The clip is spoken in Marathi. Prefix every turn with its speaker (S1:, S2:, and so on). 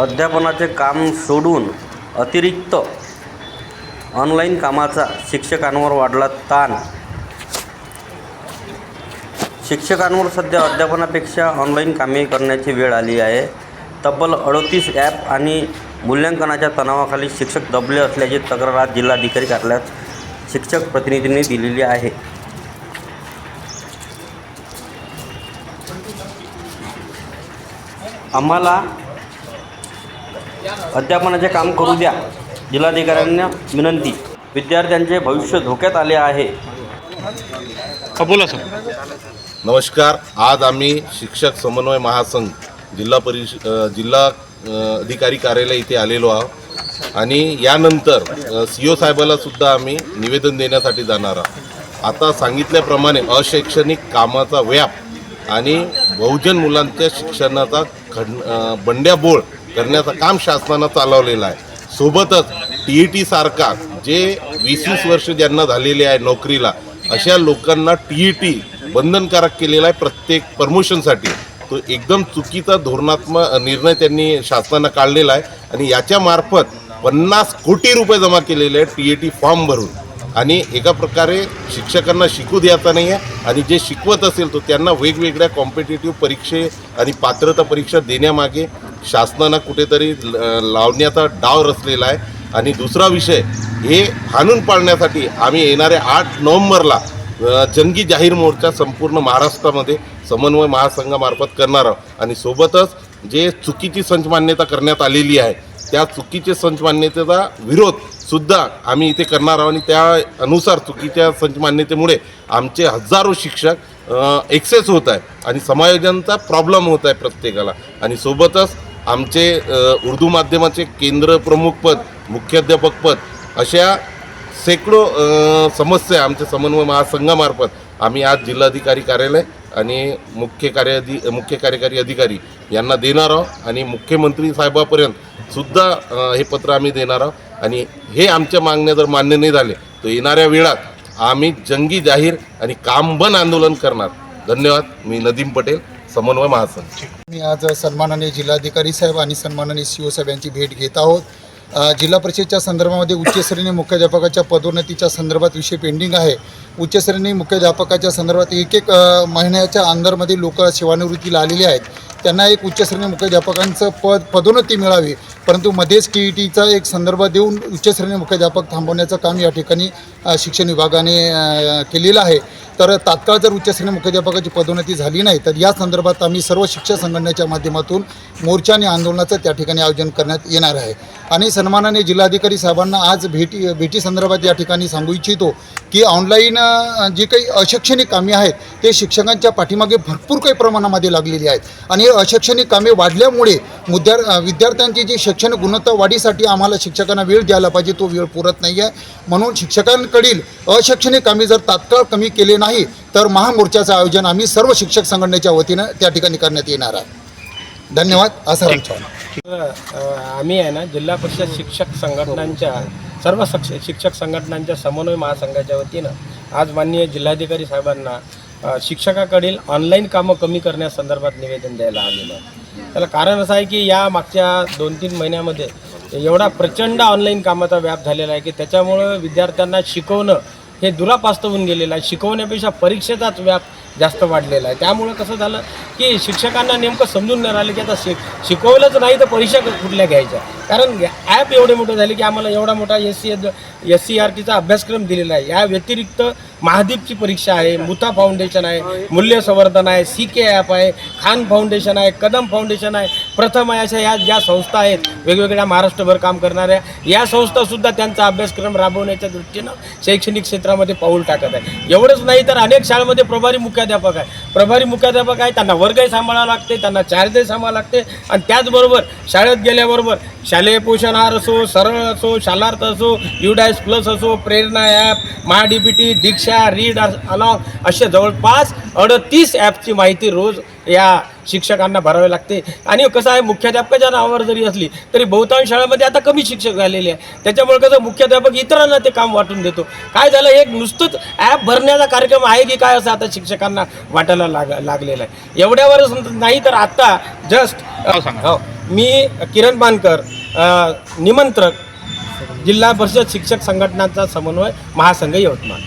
S1: अध्यापनाचे काम सोडून अतिरिक्त ऑनलाईन कामाचा शिक्षकांवर वाढला ताण. शिक्षकांवर सध्या अध्यापनापेक्षा ऑनलाईन कामे करण्याची वेळ आली आहे. तब्बल अडतीस ॲप आणि मूल्यांकनाच्या तणावाखाली शिक्षक दबले असल्याची तक्रार जिल्हाधिकारी कार्यालयात शिक्षक प्रतिनिधींनी दिलेली आहे. आम्हाला अध्यापनाचे काम करू द्या. जिल्हाधिकाऱ्यांना विनंती. विद्यार्थ्यांचे भविष्य धोक्यात आले आहे.
S2: हा बोला सर.
S3: नमस्कार. आज आम्ही शिक्षक समन्वय महासंघ जिल्हा परिष अ, जिल्हा अ, अधिकारी कार्यालय इथे आलेलो आहोत. आणि यानंतर सी ओ साहेबाला सुद्धा आम्ही निवेदन देण्यासाठी जाणार आहोत. आता सांगितल्याप्रमाणे अशैक्षणिक कामाचा व्याप आणि बहुजन मुलांच्या शिक्षणाचा खंड अ, बंड्याबोळ करण्याचं काम शासनानं चालवलेलं आहे. सोबतच टी ई टी सारखा जे वीस वीस वर्ष ज्यांना झालेले आहे नोकरीला अशा लोकांना टी ई टी बंधनकारक केलेला आहे प्रत्येक प्रमोशनसाठी. तो एकदम चुकीचा धोरणात्मक निर्णय त्यांनी शासनानं काढलेला आहे आणि याच्या मार्फत पन्नास कोटी रुपये जमा केलेले आहेत टी ए टी फॉर्म भरून. आणि एका प्रकारे शिक्षकांना शिकू द्यायचा नाही आहे आणि जे शिकवत असेल तो त्यांना वेगवेगळ्या कॉम्पिटेटिव्ह परीक्षे आणि पात्रता परीक्षा देण्यामागे शासनानं कुठेतरी ल- लावण्याचा डाव रचलेला आहे. आणि दुसरा विषय हे हाणून पाडण्यासाठी आम्ही येणाऱ्या आठ नोव्हेंबरला जंगी जाहीर मोर्चा संपूर्ण महाराष्ट्रामध्ये समन्वय महासंघामार्फत करणार आहोत. आणि सोबतच जे चुकीची संच मान्यता करण्यात आलेली आहे त्या चुकीचे संच मान्यतेचा विरोध सुद्धा आम्ही इथे करणार आहोत. आणि त्या अनुसार चुकीच्या संच मान्यतेमुळे आमचे हजारो शिक्षक एक्सेस होत आहे आणि समायोजनचा प्रॉब्लेम होत आहे प्रत्येकाला. आणि सोबतच आमचे उर्दू माध्यमाचे केंद्र प्रमुखपद मुख्याध्यापकपद अशा शेकडो समस्या आमच्या समन्वय महासंघामार्फत आम्ही आज जिल्हाधिकारी कार्यालय आणि मुख्य कार्याधी मुख्य कार्यकारी अधिकारी यांना देणार आहोत आणि मुख्यमंत्री साहेबापर्यंत सुद्धा हे पत्र आम्ही देणार आहोत. आणि हे आमच्या मागण्या जर मान्य नाही झाले तर येणाऱ्या वेळात आम्ही जंगी जाहीर आणि काम बंद आंदोलन करणार. धन्यवाद. मी नदीम पटेल. समन्वय महासंघ
S4: मी आज सन्मानाने जिल्हाधिकारी साहेब आणि सन्मानाने सी ओ साहेब यांची भेट घेत आहोत. जिल्हा परिषदच्या संदर्भामध्ये उच्चश्रेणी मुख्याध्यापकाच्या पदोन्नतीच्या संदर्भात विषय पेंडिंग आहे. उच्चश्रेणी मुख्याध्यापकाच्या संदर्भात एक एक महिन्याच्या अंदरमध्ये लोक सेवानिवृत्तीला आलेले आहेत. त्यांना एक उच्चश्रेणी मुख्याध्यापकांचं पद पदोन्नती मिळावी. परंतु मध्येच टी ई टीचा एक संदर्भ देऊन उच्चश्रेणी मुख्याध्यापक थांबवण्याचं काम या ठिकाणी शिक्षण विभागाने केलेलं आहे. तर तात्काळ जर उच्चस्तरीय मुख्याध्यापकाची पदोन्नती झाली नाही तर या संदर्भात आम्ही सर्व शिक्षक संघटनेच्या माध्यमातून मोर्चा आणि आंदोलनाचं त्या ठिकाणी आयोजन करण्यात येणार आहे. आणि सन्मानाने जिल्हाधिकारी साहेबांना आज भेटी भेटी संदर्भात या ठिकाणी सांगू इच्छितो की ऑनलाईन जी काही अशैक्षणिक कामे आहेत ते शिक्षकांच्या पाठीमागे भरपूर काही प्रमाणामध्ये लागलेली आहेत. आणि हे अशैक्षणिक कामे वाढल्यामुळे मुद्या विद्यार्थ्यांची जी शैक्षणिक गुणवत्ता वाढीसाठी आम्हाला शिक्षकांना वेळ द्यायला पाहिजे तो वेळ पुरत नाही आहे म्हणून शिक्षकांकडील अशैक्षणिक कामे जर तात्काळ कमी केले नाही तर महामोर्चाचं आयोजन आम्ही सर्व शिक्षक संघटनेच्या वतीनं त्या ठिकाणी करण्यात येणार आहे. धन्यवाद. आसाराम चव्हाण.
S5: अ, आम्ही आहे ना जिल्हा परिषद शिक्षक संघटनांच्या सर्व सक्ष शिक्षक संघटनांच्या समन्वय महासंघाच्या वतीनं आज माननीय जिल्हाधिकारी साहेबांना शिक्षकाकडील ऑनलाईन कामं कमी करण्यासंदर्भात निवेदन द्यायला आलेलं आहे. त्याला कारण असं आहे की या मागच्या दोन तीन महिन्यामध्ये एवढा प्रचंड ऑनलाईन कामाचा व्याप झालेला आहे की त्याच्यामुळं विद्यार्थ्यांना शिकवणं हे दुरापास्त होऊन गेलेलं आहे. शिकवण्यापेक्षा परीक्षेचाच व्याप जास्त वाढलेला आहे. त्यामुळं कसं झालं की शिक्षकांना नेमकं समजून नाही राहिलं की आता शिक शिकवलंच नाही तर परीक्षा कुठल्या घ्यायच्या? कारण ॲप एवढे मोठे झाले की आम्हाला एवढा मोठा S C S C R टीचा अभ्यासक्रम दिलेला आहे. या व्यतिरिक्त महादीपची परीक्षा आहे मुथा फाउंडेशन आहे मूल्य संवर्धन आहे सी के ॲप आहे खान फाउंडेशन आहे कदम फाउंडेशन आहे प्रथम आहे अशा या ज्या संस्था आहेत वेगवेगळ्या महाराष्ट्रभर काम करणाऱ्या या संस्थासुद्धा त्यांचा अभ्यासक्रम राबवण्याच्या दृष्टीनं शैक्षणिक क्षेत्रामध्ये पाऊल टाकत आहे. एवढंच नाही तर अनेक शाळेमध्ये प्रभारी मुख्याध्यापक आहे प्रभारी मुख्याध्यापक आहे त्यांना वर्गही सांभाळावं लागते त्यांना चार्जही सांभाळावं लागते. आणि त्याचबरोबर शाळेत गेल्याबरोबर शालेय पोषण आहार असो सरळ असो शालार्थ असो युडायस प्लस असो Prerana app Maha D T Diksha read along असे जवळपास अडतीस ॲपची माहिती रोज या शिक्षकांना भरावी लागते. आणि कसं आहे मुख्याध्यापकाच्या नावावर जरी असली तरी बहुतांश शाळेमध्ये आता कमी शिक्षक झालेले आहे. त्याच्यामुळे कसं मुख्याध्यापक इतरांना ते काम वाटून देतो. काय झालं एक नुसतंच ॲप भरण्याचा कार्यक्रम आहे की काय असं आता शिक्षकांना वाटायला लाग लागलेलं आहे. एवढ्यावरच नाही तर आत्ता जस्ट हो मी किरण बानकर निमंत्रक जिल्हा परिषद शिक्षक संघटनांचा समन्वय महासंघ यवतमाळ.